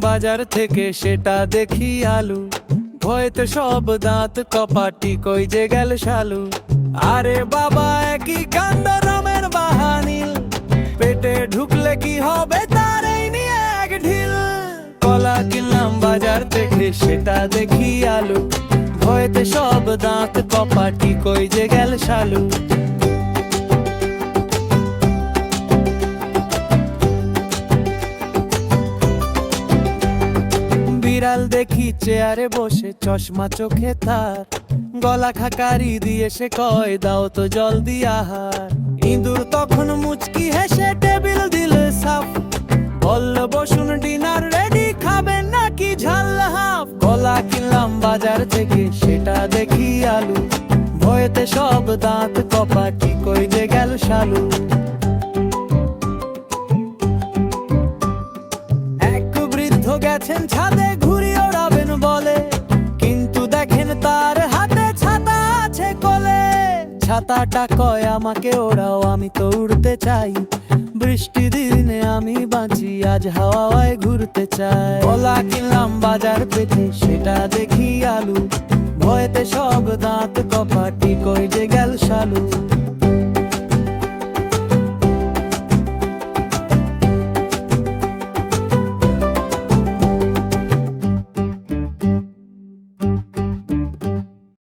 বাজার থেকে, সেটা দেখি আলু। ভয়েতে সব দাঁত, কপাটি কই যে গেল শালু। আরে বাবা, একই কাণ্ড রমের বাহানিল। পেটে ঢুকলে কি হবে তার এক ঢিল। কলা কিনলাম বাজার থেকে, সেটা দেখি আলু। ভয়েতে সব দাঁত, কপাটি কই যে গেল শালু। বিড়াল দেখি চেয়ারে বসে, চশমা চোখে তার। গলা খাকারি দিয়ে সে কয়, দাও তো জল দিয়ে আহার ইঁদুর তখন মুচকি হেসে, টেবিল দিল সাফ। বলল, বসুন, ডিনার রেডি খাবেন নাকি ঝাল হাফ? কলা কিনলাম বাজার থেকে, সেটা দেখি আলু। ভয়েতে সব দাঁত কপাটি কই যে গেল শালু গেছেন ছাদে ছাতাটা কয়, আমাকে ওড়াও, আমি তো উড়তে চাই। বৃষ্টি দিনে আমি বাঁচি, আজ হাওয়ায় ঘুরতে চাই। কলা কিনলাম বাজার পেতে সেটা দেখি আলু। ভয়েতে সব দাঁত কপাটি কই যে গেল শালু